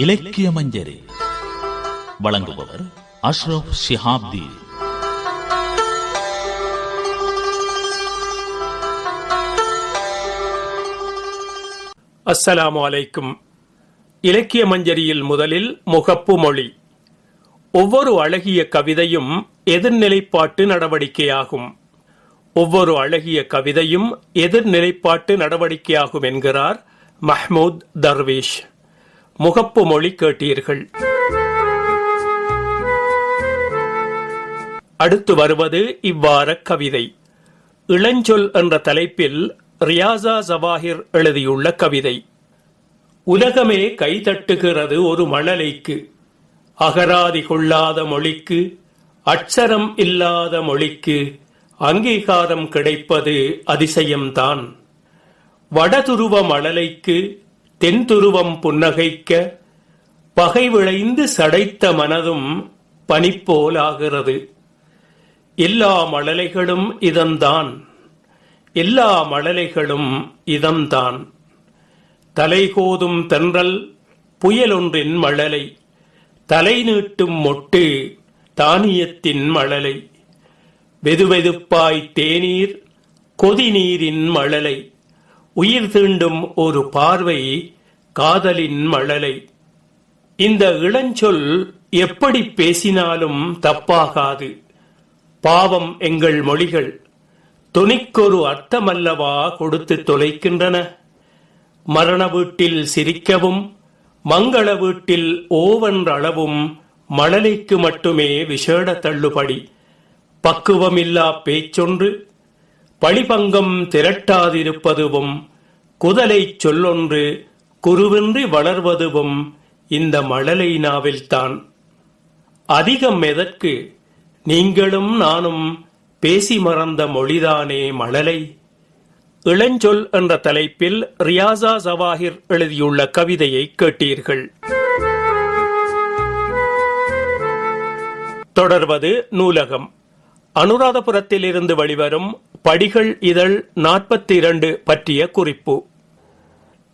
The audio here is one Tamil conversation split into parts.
இலக்கிய மஞ்சரி வழங்குபவர் அஷ்ரப் ஷிஹாப்தி. அஸ்ஸலாமு அலைக்கும். இலக்கிய மஞ்சரியில் முதலில் முகப்பு மொழி. ஒவ்வொரு அழகிய கவிதையும் எதிர்நிலைப்பாட்டு நடவடிக்கையாகும். ஒவ்வொரு அழகிய கவிதையும் எதிர்நிலைப்பாட்டு நடவடிக்கையாகும் என்கிறார் மஹ்மூத் தர்வேஷ். முகப்பு மொழி கேட்டீர்கள். அடுத்து வருவது இவ்வாற கவிதை. இளஞ்சொல் என்ற தலைப்பில் ரியாசா ஜவாஹிர் எழுதியுள்ள கவிதை. உலகமே கைதட்டுகிறது ஒரு மணலைக்கு. அகராதி கொள்ளாத மொழிக்கு அட்சரம் இல்லாத மொழிக்கு அங்கீகாரம் கிடைப்பது அதிசயம்தான். வடதுருவ மழலைக்கு தென்துருவம் புன்னகைக்க பகை விளைந்து சடைத்த மனதும் பனிப்போலாகிறது. எல்லா மழலைகளும் இதம்தான் எல்லா மழலைகளும் இதம்தான் தலைகோதும் தென்றல் புயலொன்றின் மழலை. தலை நீட்டும் மொட்டு தானியத்தின் மழலை. வெதுவெதுப்பாய் தேநீர் கொதிநீரின் மழலை. உயிர் தீண்டும் ஒரு பார்வை காதலின் மழலை. இந்த இளஞ்சொல் எப்படி பேசினாலும் தப்பாகாது. பாவம் எங்கள் மொழிகள் துணிக்கொரு அர்த்தமல்லவா கொடுத்து தொலைக்கின்றன. மரண வீட்டில் சிரிக்கவும் மங்கள வீட்டில் ஓவன்றளவும் மழலைக்கு மட்டுமே விஷேட தள்ளுபடி. பக்குவமில்லா பேச்சொன்று பழிபங்கம் திரட்டாதிருப்பதுவும் குதலைச் சொல்லொன்று குருவின்றி வளர்வதுவும் இந்த மழலை நாவில்தான். அதிகம் எதற்கு? நீங்களும் நானும் பேசி மறந்த மொழிதானே மழலை? இளஞ்சொல் என்ற தலைப்பில் ரியாசா ஜவாஹிர் எழுதியுள்ள கவிதையை கேட்டீர்கள். தொடர்வது நூலகம். அனுராதபுரத்தில் இருந்து வெளிவரும் படிகள் இதழ் நாற்பத்தி இரண்டு பற்றிய குறிப்பு.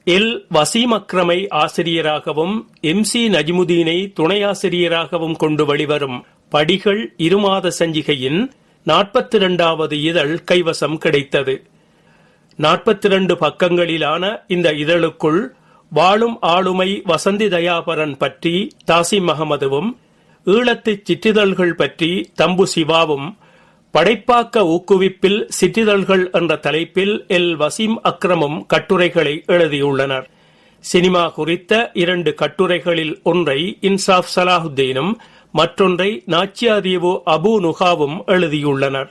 எல் வசீம் அக்ரமை ஆசிரியராகவும் எம் சி நஜிமுதீனை துணை ஆசிரியராகவும் கொண்டு வெளிவரும் படிகள் இருமாத சஞ்சிகையின் நாற்பத்தி இரண்டாவது இதழ் கைவசம் கிடைத்தது. நாற்பத்தி இரண்டு பக்கங்களிலான இந்த இதழுக்குள் வாழும் ஆளுமை வசந்தி தயாபரன் பற்றி தாசிம் அகமதுவும் ஈழத்து சிற்றிதழ்கள் பற்றி தம்பு சிவாவும் படைப்பாக்க ஊக்குவிப்பில் சிற்றிதழ்கள் என்ற தலைப்பில் எல். வசீம் அக்ரமும் கட்டுரைகளை எழுதியுள்ளனர். சினிமா குறித்த இரண்டு கட்டுரைகளில் ஒன்றை இன்சாப் சலாஹுத்தீனும் மற்றொன்றை நாச்சியாதீவு அபு நுகாவும் எழுதியுள்ளனர்.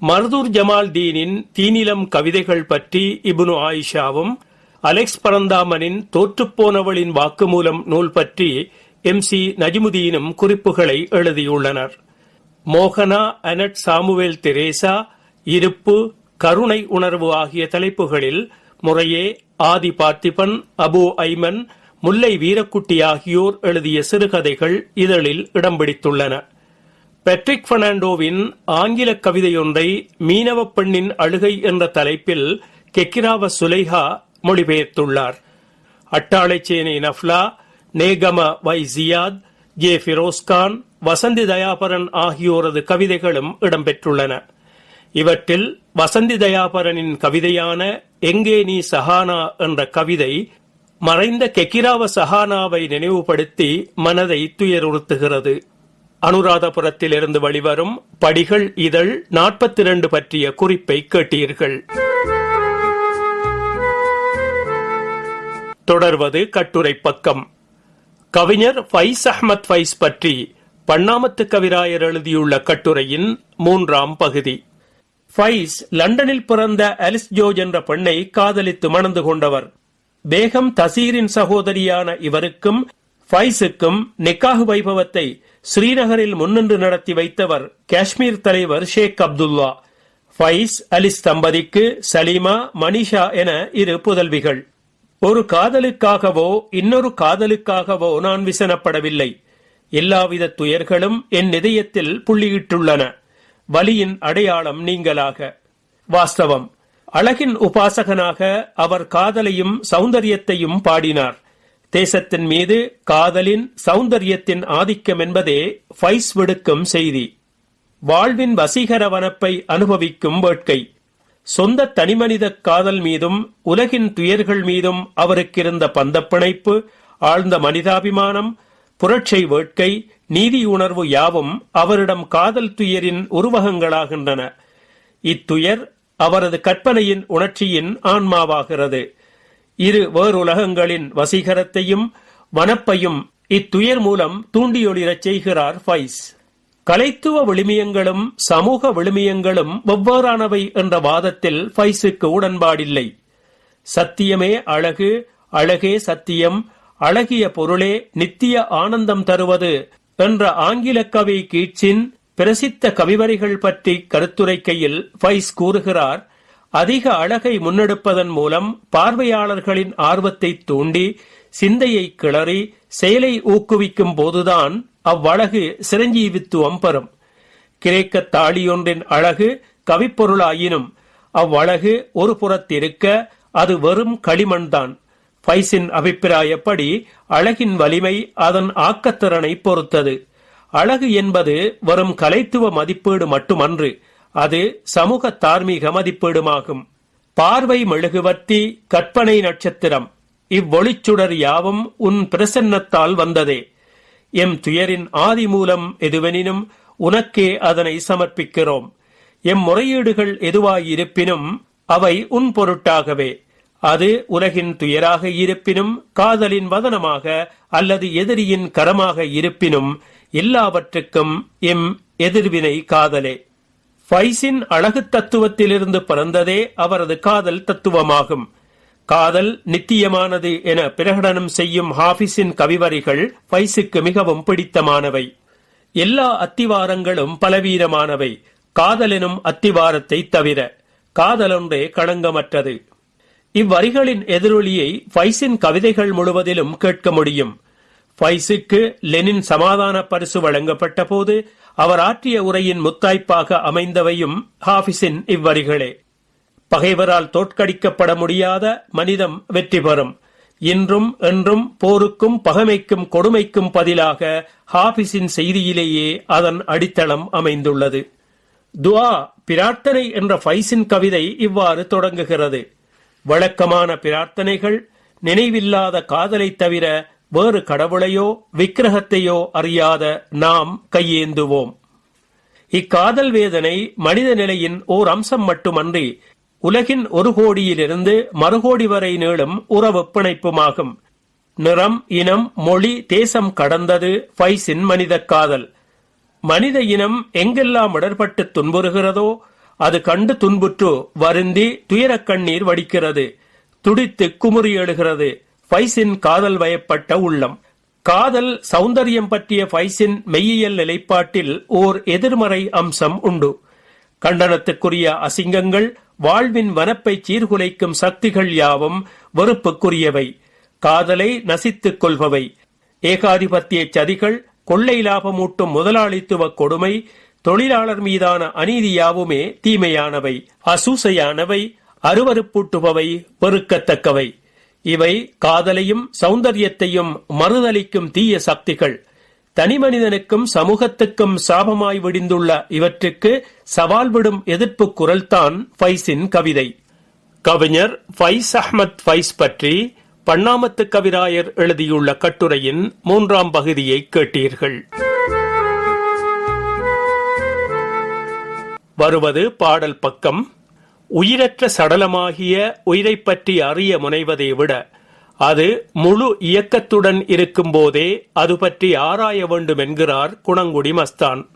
மர்தூர் ஜமால் தீனின் தீனிலம் கவிதைகள் பற்றி இபுனு ஆயிஷாவும் அலெக்ஸ் பரந்தாமனின் தோற்றுப்போனவளின் வாக்குமூலம் நூல் பற்றி எம். சி. நஜிமுதீனும் குறிப்புகளை எழுதியுள்ளனர். மோகனா அனட் சாமுவேல் தெரேசா இருப்பு கருணை உணர்வு ஆகிய தலைப்புகளில் முறையே ஆதி பார்த்திபன் அபு ஐமன் முல்லை வீரக்குட்டி ஆகியோர் எழுதிய சிறுகதைகள் இதழில் இடம் பிடித்துள்ளன பெட்ரிக் பெர்னாண்டோவின் ஆங்கில கவிதையொன்றை மீனவ பெண்ணின் அழுகை என்ற தலைப்பில் கெக்கிராவ சுலைஹா மொழிபெயர்த்துள்ளார். அட்டாளைச்சேனை நஃப்லா நேகம வை ஜியாத் ஜே ஃபிரோஸ்கான் வசந்தி தயாபரன் ஆகியோரது கவிதைகளும் இடம்பெற்றுள்ளன. இவற்றில் வசந்தி தயாபரனின் கவிதையான எங்கே நீ சஹானா என்ற கவிதை மறைந்த கெக்கிராவ சஹானாவை நினைவுபடுத்தி மனதை துயருறுத்துகிறது. அனுராதபுரத்திலிருந்து வெளிவரும் படிகள் இதழ் நாற்பத்தி இரண்டு பற்றிய குறிப்பை கேட்டீர்கள். தொடர்வது கட்டுரை பக்கம். கவிஞர் ஃபைஸ் அஹ்மத் ஃபைஸ் பற்றி பண்ணாமத்து கவிராயர் எழுதியுள்ள கட்டுரையின் மூன்றாம் பகுதி. ஃபைஸ் லண்டனில் பிறந்த அலிஸ் ஜோஜ் என்ற பெண்ணை காதலித்து மணந்து கொண்டவர். பேகம் தசீரின் சகோதரியான இவருக்கும் ஃபைஸுக்கும் நிக்காஹ் வைபவத்தை ஸ்ரீநகரில் முன்னின்று நடத்தி வைத்தவர் காஷ்மீர் தலைவர் ஷேக் அப்துல்லா. ஃபைஸ் அலிஸ் தம்பதிக்கு சலீமா மனிஷா என இரு புதல்விகள். ஒரு காதலுக்காகவோ இன்னொரு காதலுக்காகவோ நான் விசனப்படவில்லை. எல்லாவித துயர்களும் என் இதயத்தில் புள்ளியிட்டுள்ளன. வலியின் அடையாளம் நீங்களாக. வாஸ்தவம். அழகின் உபாசகனாக அவர் காதலையும் சௌந்தரியத்தையும் பாடினார். தேசத்தின் மீது காதலின் சௌந்தரியத்தின் ஆதிக்கம் என்பதே ஃபைஸ் விடுக்கும் செய்தி. வாழ்வின் வசீகர வனப்பை அனுபவிக்கும் வேட்கை. சொந்த தனிமனித காதல் மீதும் உலகின் துயர்கள் மீதும் அவருக்கிருந்த பந்தப்பிணைப்பு ஆழ்ந்த மனிதாபிமானம் புரட்சை வேட்கை நீதியுணர்வு யாவும் அவரிடம் காதல் துயரின் உருவகங்களாகின்றன. இத்துயர் அவரது கற்பனையின் உணர்ச்சியின் ஆன்மாவாகிறது. இரு வேறுலகங்களின் வசீகரத்தையும் வனப்பையும் இத்துயர் மூலம் தூண்டியொளிரச் செய்கிறார் ஃபைஸ். கலைத்துவ விழுமியங்களும் சமூக விழுமியங்களும் வெவ்வேறானவை என்ற வாதத்தில் ஃபைஸுக்கு உடன்பாடில்லை. சத்தியமே அழகு அழகே சத்தியம் அழகிய பொருளே நித்திய ஆனந்தம் தருவது என்ற ஆங்கில கவி கீட்சின் பிரசித்த கவிவரிகள் பற்றி கருத்துரைக்கையில் ஃபைஸ் கூறுகிறார் அதிக அழகை முன்னெடுப்பதன் மூலம் பார்வையாளர்களின் ஆர்வத்தை தூண்டி சிந்தையை கிளறி செயலை ஊக்குவிக்கும் போதுதான் அவ்வழகு சிரஞ்சீவித்துவம் பெறும். கிரேக்க தாளியொன்றின் அழகு கவிப்பொருளாயினும் அவ்வழகு ஒரு புறத்திருக்க அது வெறும் களிமண்தான். ஃபைஸின் அபிப்பிராயப்படி அழகின் வலிமை அதன் ஆக்கத்திறனை பொறுத்தது. அழகு என்பது வரும் கலைத்துவ மதிப்பீடு மட்டுமன்று அது சமூக தார்மீக மதிப்பீடுமாகும். பார்வை மெழுகுவர்த்தி கற்பனை நட்சத்திரம். இவ்வொளிச்சுடர் யாவும் உன் பிரசன்னத்தால் வந்ததே. எம் துயரின் ஆதி மூலம் எதுவெனினும் உனக்கே அதனை சமர்ப்பிக்கிறோம். எம் முறையீடுகள் எதுவாயிருப்பினும் அவை உன் பொருட்டாகவே. அது உலகின் துயராக இருப்பினும் காதலின் வதனமாக அல்லது எதிரியின் கரமாக இருப்பினும் எல்லாவற்றுக்கும் எம் எதிர்வினை காதலே. ஃபைஸின் அழகு தத்துவத்திலிருந்து பிறந்ததே அவரது காதல் தத்துவமாகும். காதல் நித்தியமானது என பிரகடனம் செய்யும் ஹாஃபிஸின் கவிவரிகள் ஃபைஸுக்கு மிகவும் பிடித்தமானவை. எல்லா அத்திவாரங்களும் பலவீனமானவை. காதலெனும் அத்திவாரத்தை தவிர காதலொன்றே களங்கமற்றது. இவ்வரிகளின் எதிரொலியை ஃபைஸின் கவிதைகள் முழுவதிலும் கேட்க முடியும். ஃபைஸுக்கு லெனின் சமாதான பரிசு வழங்கப்பட்ட போது அவர் ஆற்றிய உரையின் முத்தாய்ப்பாக அமைந்தவையும் ஹாஃபிஸின் இவ்வரிகளே. பகைவரால் தோற்கடிக்கப்பட முடியாத மனிதம் வெற்றி பெறும். இன்றும் என்றும் போருக்கும் பகைமைக்கும் கொடுமைக்கும் பதிலாக ஹாபிஸின் செய்தியிலேயே அதன் அடித்தளம் அமைந்துள்ளது. துவா பிரார்த்தனை என்ற ஃபைஸின் கவிதை இவ்வாறு தொடங்குகிறது. வழக்கமான பிரார்த்தனைகள் நினைவில்லாத காதலை தவிர வேறு கடவுளையோ விக்கிரகத்தையோ அறியாத நாம் கையேந்துவோம். இக்காதல் வேதனை மனித நிலையின் ஓர் அம்சம் மட்டுமன்றி உலகின் ஒரு கோடியிலிருந்து மறுகோடி வரை நீளும் உறவு பிணைப்புமாகும். நிறம் இனம் மொழி தேசம் கடந்தது ஃபைஸின் மனித காதல். மனித இனம் எங்கெல்லாம் இடர்பட்டு துன்புறுகிறதோ அது கண்டு துன்புற்று வருந்தி துயரக் கண்ணீர் வடிக்கிறது. துடித்து குமுறி எழுகிறது. ஃபைஸின் காதல் வயப்பட்ட உள்ளம். காதல் சௌந்தரியம் பற்றிய பைசின் மெய்யியல் நிலைப்பாட்டில் ஓர் எதிர்மறை அம்சம் உண்டு. கண்டனத்துக்குரிய அசிங்கங்கள் வாழ்வின் வனப்பை சீர்குலைக்கும் சக்திகள் யாவும் வெறுப்புக்குரியவை. காதலை நசித்துக் கொள்பவை. ஏகாதிபத்திய சதிகள் கொள்ளை லாபமூட்டும் முதலாளித்துவ கொடுமை தொழிலாளர் மீதான அநீதி யாவுமே தீமையானவை அசூசையானவை அருவருப்பூட்டுபவை வெறுக்கத்தக்கவை. இவை காதலையும் சௌந்தரியத்தையும் மறுதளிக்கும் தீய சக்திகள். தனிமனிதனுக்கும் சமூகத்துக்கும் சாபமாய் விடிந்துள்ள இவற்றுக்கு சவால் விடும் எதிர்ப்பு குரல்தான் ஃபைஸின் கவிதை. கவிஞர் ஃபைஸ் அஹ்மத் ஃபைஸ் பற்றி பண்ணாமத்து கவிராயர் எழுதியுள்ள கட்டுரையின் மூன்றாம் பகுதியை கேட்டீர்கள். வருவது பாடல் பக்கம். உயிரற்ற சடலமாகிய உயிரைப் பற்றி அறிய முனைவதை விட அது முழு இயக்கத்துடன் இருக்கும்போதே அது பற்றி ஆராய வேண்டும் என்கிறார் குணங்குடி மஸ்தான்.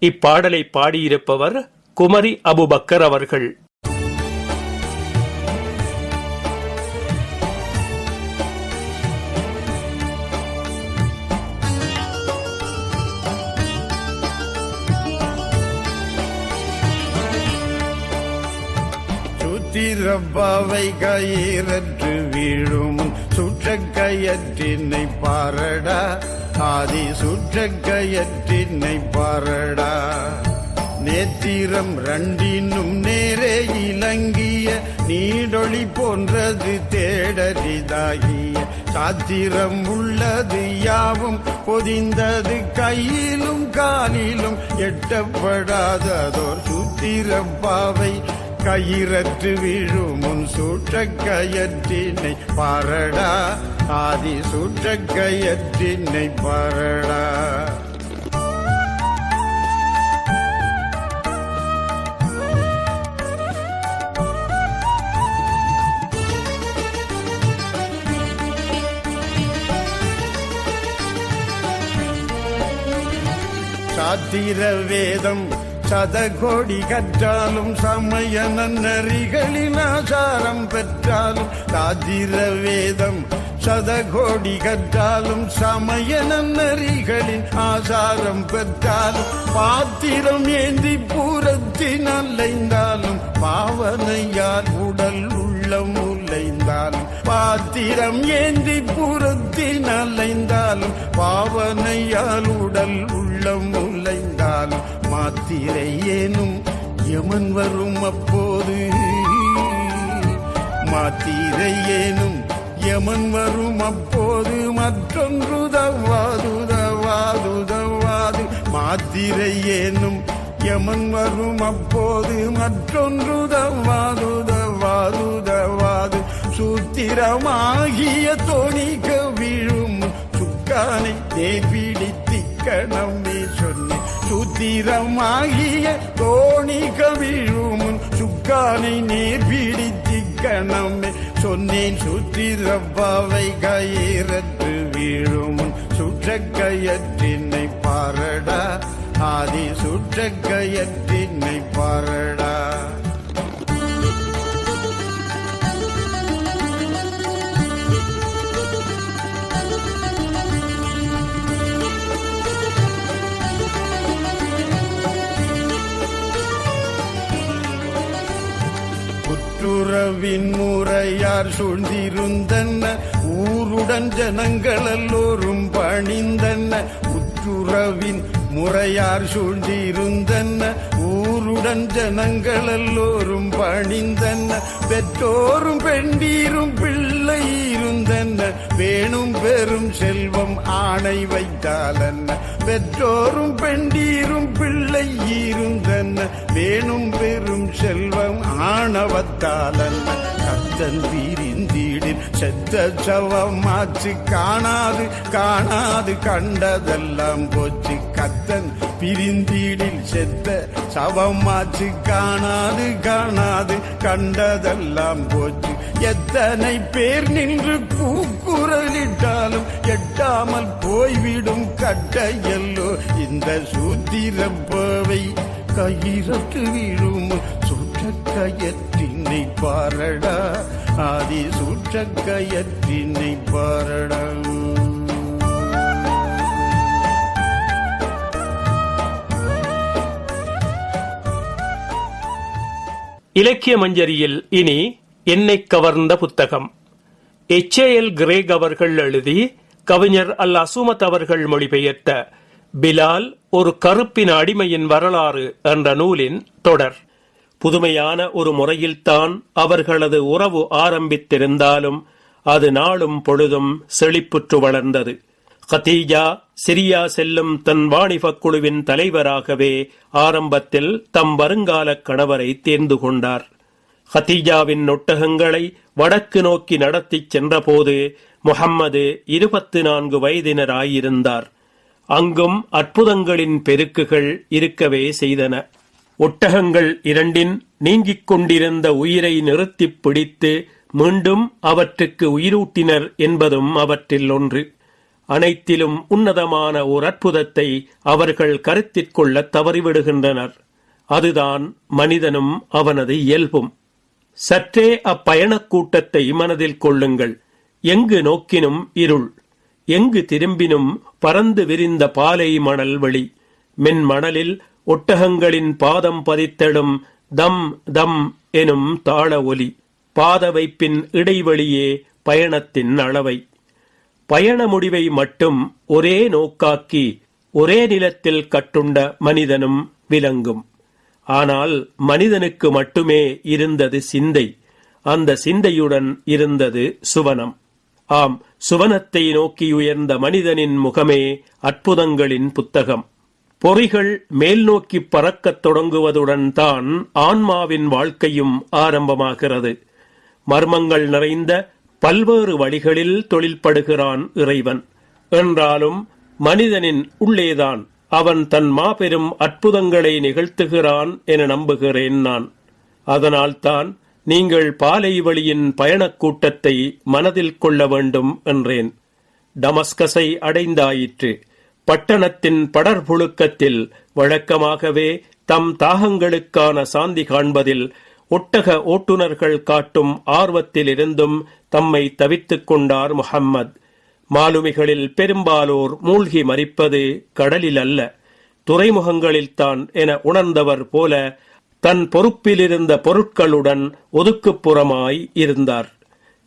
இப்பாடலை பாடியிருப்பவர் குமரி அபுபக்கர் அவர்கள். சுத்திரப்பாவை கயிறற்று வீழும் சுற்ற கயற்றினை பாரடா. ஆதி சுற்ற கயற்றினை பாரடா. நேத்திரம் ரண்டினும் நேரே இலங்கிய நீடொளி போன்றது தேடரிதாகிய. சாத்திரம் உள்ளது யாவும் பொதிந்தது கையிலும் காலிலும் எட்டப்படாததோர் சூத்திரப்பாவை கயிறற்று விழுமுன் சூற்ற கயற்றினை பரடா. ஆதி சூற்ற கயற்றினை பரடா. சாத்திர வேதம் சதகோடி கற்றாலும் சமய நன்னறிகளின் ஆசாரம் பெற்றாலும் ராஜிர வேதம் சதகோடி கற்றாலும் சமய நன்னறிகளின் ஆசாரம் பெற்றாலும் பாத்திரம் ஏந்தி பூரத்தின் அலைந்தாலும் பாவனையால் உடல் உள்ளம் உலைந்தாலும் பாத்திரம் ஏந்தி புறத்தின் அலைந்தாலும் பாவனையால் உடல் உள்ளம் உலைந்தாலும் மாத்திரை ஏனும் யமன் வரும் அப்போது. மாத்திரை ஏனும் யமன் வரும் அப்போது. மற்றொன்று தவாது தவாது தவாது மாத்திரை ஏனும் யமன் வரும் அப்போது. மற்றொன்று தவாது தவாது தவாது சூத்திரமாகிய தோணிக்க விழும் சுக்கானை தேபிடித்திக்கணமே சொன்னேன் சூத்திரமாகிய தோணிக கவிழுமுன் சுக்கானை நேர் பிடித்திக்கணமே. சொன்னேன் சூத்திரப்பாவை கயிறத்து வீழுமுன் சுற்ற கயற்றினை பாரடா. ஆதி சுற்ற கயற்றினை பாரடா. குற்றுறவின் முறையார் சூழ்ந்திருந்தன. ஊருடன் ஜனங்கள் எல்லோரும் பணிந்தன. உற்றுறவின் முறையார் சூழ்ந்திருந்தன. ஊருடன் ஜனங்கள் எல்லோரும் பணிந்தன. பெற்றோரும் பெண்டீரும் பிள்ளை என்ன? வேணும் பெரும் செல்வம் ஆணை வைத்தால் என்ன? பெற்றோரும் பெண்டீரும் பிள்ளை இருந்தன வேணும் பெரும் செல்வம் ஆணவத்தாலன்ன கத்தல் வீரிந்தீடின் செத்த சவமாச்சு காணாது காணாது கண்டதெல்லாம் போச்சு. கத்தன் பிரிந்தீடில் செத்த சவமாச்சு காணாது காணாது கண்டதெல்லாம் போச்சு. எத்தனை பேர் நின்று கூக்குரலிட்டாலும் எட்டாமல் போய்விடும் கட்டையல்லோ. இந்த சூத்திரப்பவை கயிறத்து விழும்? சுற்ற பாரடா. ஆதி சுற்ற பாரடா. இலக்கிய மஞ்சரியில் இனி என்னை கவர்ந்த புத்தகம். எச்ஏஎல் கிரேக் அவர்கள் எழுதி கவிஞர் அல் அசுமத் அவர்கள் மொழிபெயர்த்த பிலால் ஒரு கருப்பின் அடிமையின் வரலாறு என்ற நூலின் தொடர். புதுமையான ஒரு முறையில்தான் அவர்களது உறவு ஆரம்பித்திருந்தாலும் அது நாளும் பொழுதும் செழிப்புற்று வளர்ந்தது. கதீஜா சிரியா செல்லும் தன் வாணிபக் குழுவின் தலைவராகவே ஆரம்பத்தில் தம் வருங்கால கணவரை தேர்ந்து கொண்டார். ஹதீஜாவின் ஒட்டகங்களை வடக்கு நோக்கி நடத்திச் சென்றபோது முஹம்மது இருபத்து நான்கு வயதினராயிருந்தார். அங்கும் அற்புதங்களின் பெருக்குகள் இருக்கவே செய்தன. ஒட்டகங்கள் இரண்டின் நீங்கிக் கொண்டிருந்த உயிரை நிறுத்திப் பிடித்து மீண்டும் அவற்றுக்கு உயிரூட்டினர் என்பதும் அவற்றில் ஒன்று. அனைத்திலும் உன்னதமான ஓர் அற்புதத்தை அவர்கள் கருத்திற்கொள்ள தவறிவிடுகின்றனர். அதுதான் மனிதனும் அவனது இயல்பும். சற்றே அப்பயணக் கூட்டத்தை மனதில் கொள்ளுங்கள். எங்கு நோக்கினும் இருள். எங்கு திரும்பினும் பறந்து விரிந்த பாலை மணல் வெளி. மென்மணலில் ஒட்டகங்களின் பாதம் பதித்தெடும் தம் தம் எனும் தாள ஒலி. பாத வைப்பின் இடைவெளியே பயணத்தின் அளவை. பயண முடிவை மட்டும் ஒரே நோக்காக்கி ஒரே நிலத்தில் கட்டுண்ட மனிதனும் விளங்கும். ஆனால் மனிதனுக்கு மட்டுமே இருந்தது சிந்தை. அந்த சிந்தையுடன் இருந்தது சுவனம். ஆம் சுவனத்தை நோக்கி உயர்ந்த மனிதனின் முகமே அற்புதங்களின் புத்தகம். பொறிகள் மேல் நோக்கி பறக்கத் தொடங்குவதுடன் தான் ஆன்மாவின் வாழ்க்கையும் ஆரம்பமாகிறது. மர்மங்கள் நிறைந்த பல்வேறு வழிகளில் தொழில்படுகிறான் இறைவன். என்றாலும் மனிதனின் உள்ளேதான் அவன் தன் மாபெரும் அற்புதங்களை நிகழ்த்துகிறான் என நம்புகிறேன் நான். அதனால்தான் நீங்கள் பாலை வழியின் பயணக் கூட்டத்தை மனதில் கொள்ள வேண்டும் என்றேன். டமஸ்கஸை அடைந்தாயிற்று. பட்டணத்தின் படர்புழுக்கத்தில் வழக்கமாகவே தம் தாகங்களுக்கான சாந்தி காண்பதில் ஒட்டக ஓட்டுநர்கள் காட்டும் ஆர்வத்திலிருந்தும் தம்மை தவித்துக் கொண்டார் முஹம்மத். மாலுமிகளில் பெரும்பாலோர் மூழ்கி மறிப்பது கடலில் அல்ல துறைமுகங்களில்தான் என உணர்ந்தவர் போல தன் பொறுப்பிலிருந்த பொருட்களுடன் ஒதுக்குப்புறமாய் இருந்தார்.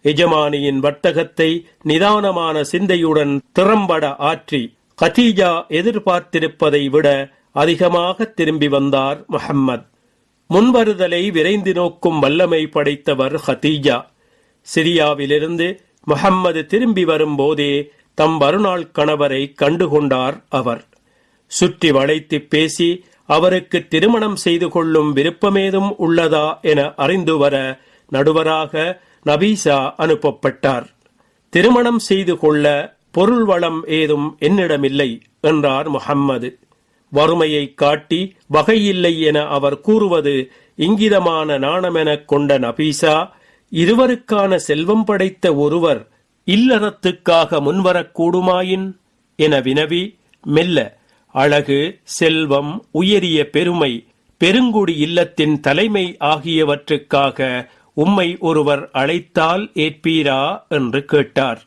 எஜமானியின் வர்த்தகத்தை நிதானமான சிந்தையுடன் திறம்பட ஆற்றி கதீஜா எதிர்பார்த்திருப்பதை விட அதிகமாக திரும்பி வந்தார் முஹம்மத். முன்வருதலை விரைந்து நோக்கும் வல்லமை படைத்தவர் ஹதீஜா சிரியாவிலிருந்து முஹம்மது திரும்பி வரும்போதே தம் வருநாள் கணவரை கண்டுகொண்டார் அவர். சுற்றி வளைத்து பேசி அவருக்கு திருமணம் செய்து கொள்ளும் விருப்பமேதும் உள்ளதா என அறிந்து வர நடுவராக நபீசா அனுப்பப்பட்டார். திருமணம் செய்து கொள்ள பொருள் வளம் ஏதும் என்னிடமில்லை என்றார் முஹம்மது. வறுமையை காட்டி வகையில்லை என அவர் கூறுவது இங்கிதமான நாணமெனக் கொண்ட நபீசா இருவருக்கான செல்வம் படைத்த ஒருவர் இல்லறத்துக்காக முன்வரக்கூடுமாயின்? என வினவி மெல்ல அழகு செல்வம் உயரிய பெருமை பெருங்குடி இல்லத்தின் தலைமை ஆகியவற்றுக்காக உம்மை ஒருவர் அழைத்தால் ஏற்பீரா என்று கேட்டார்.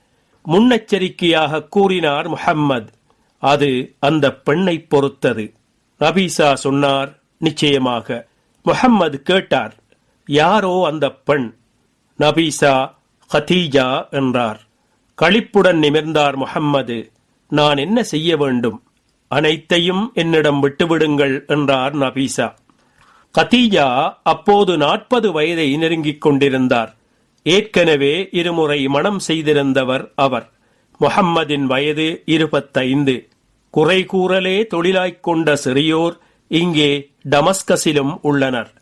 முன்னெச்சரிக்கையாக கூறினார் முஹம்மது அது அந்த பெண்ணை பொறுத்தது நபீசா சொன்னார் நிச்சயமாக. முஹம்மது கேட்டார் யாரோ அந்த பெண்? நபீசா ஹதீஜா என்றார். களிப்புடன் நிமிர்ந்தார் முஹம்மது. நான் என்ன செய்ய வேண்டும்? அனைத்தையும் என்னிடம் விட்டுவிடுங்கள் என்றார் நபீசா. கதீஜா அப்போது நாற்பது வயதை நெருங்கிக் கொண்டிருந்தார். ஏற்கனவே இருமுறை மனம் செய்திருந்தவர் அவர். முகம்மதின் வயது இருபத்தைந்து. குறை கூறலே தொழிலாய்க் கொண்ட சிறியோர் இங்கே டமஸ்கஸிலும் உள்ளனர்.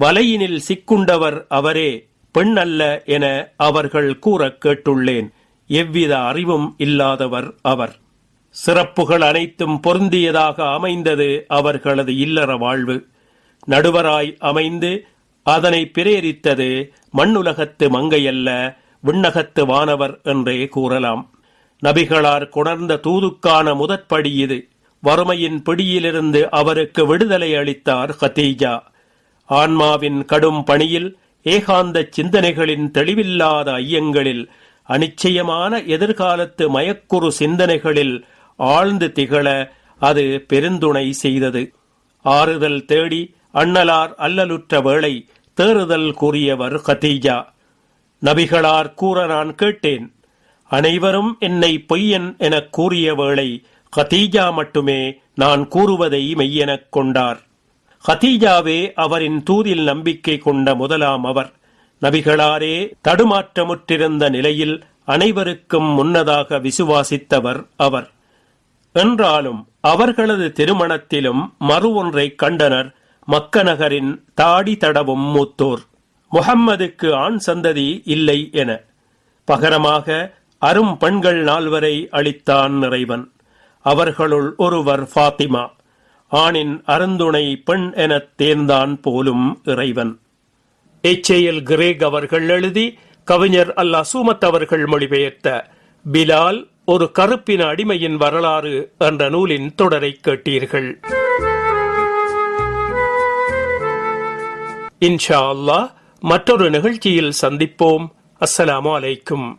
வலையினில் சிக்குண்டவர் அவரே. பெண் அல்ல என அவர்கள் கூறக் கேட்டுள்ளேன். எவ்வித அறிவும் இல்லாதவர் அவர். சிறப்புகள் அனைத்தும் பொருந்தியதாக அமைந்தது அவர்களது இல்லற வாழ்வு. நடுவராய் அமைந்து அதனை பிரேரித்தது மண்ணுலகத்து மங்கையல்ல விண்ணகத்து வானவர் என்றே கூறலாம். நபிகளார் கொணர்ந்த தூதுக்கான முதற்படி இது. வறுமையின் பிடியிலிருந்து அவருக்கு விடுதலை அளித்தார் ஹதீஜா. ஆன்மாவின் கடும் பணியில் ஏகாந்த சிந்தனைகளின் தெளிவில்லாத ஐயங்களில் அனிச்சயமான எதிர்காலத்து மயக்குறு சிந்தனைகளில் ஆழ்ந்து திகழ அது பெருந்துணை செய்தது. ஆறுதல் தேடி அண்ணலார் அல்லலுற்ற வேளை தேறுதல் கூறியவர் ஹதீஜா நபிகளார் கூற நான் கேட்டேன். அனைவரும் என்னை பொய்யன் எனக் கூறிய வேளை ஹதீஜா மட்டுமே நான் கூறுவதை மெய்யெனக் கொண்டார். ஹதீஜாவே அவரின் தூதில் நம்பிக்கை கொண்ட முதலாம் அவர். நபிகளாரே தடுமாற்றமுற்றிருந்த நிலையில் அனைவருக்கும் முன்னதாக விசுவாசித்தவர் அவர். என்றாலும் அவர்களது திருமணத்திலும் மறு ஒன்றை கண்டனர் மக்க நகரின் தாடி தடவும் மூத்தோர். முகம்மதுக்கு ஆண் சந்ததி இல்லை என. பகரமாக அரும் பெண்கள் நால்வரை அளித்தான் நிறைவன் அவர்களுள் ஒருவர் ஃபாத்திமா. ஆணின் அருந்துணை பெண் எனத் தேர்ந்தான் போலும் இறைவன். எச்ஏஎல் கிரேக் அவர்கள் எழுதி கவிஞர் அல்லா அசூமத் அவர்கள் மொழிபெயர்த்த பிலால் ஒரு கருப்பின அடிமையின் வரலாறு என்ற நூலின் தொடரை கேட்டீர்கள். இன்ஷா அல்லாஹ் மற்றொரு நிகழ்ச்சியில் சந்திப்போம். அஸ்ஸலாமு அலைக்கும்.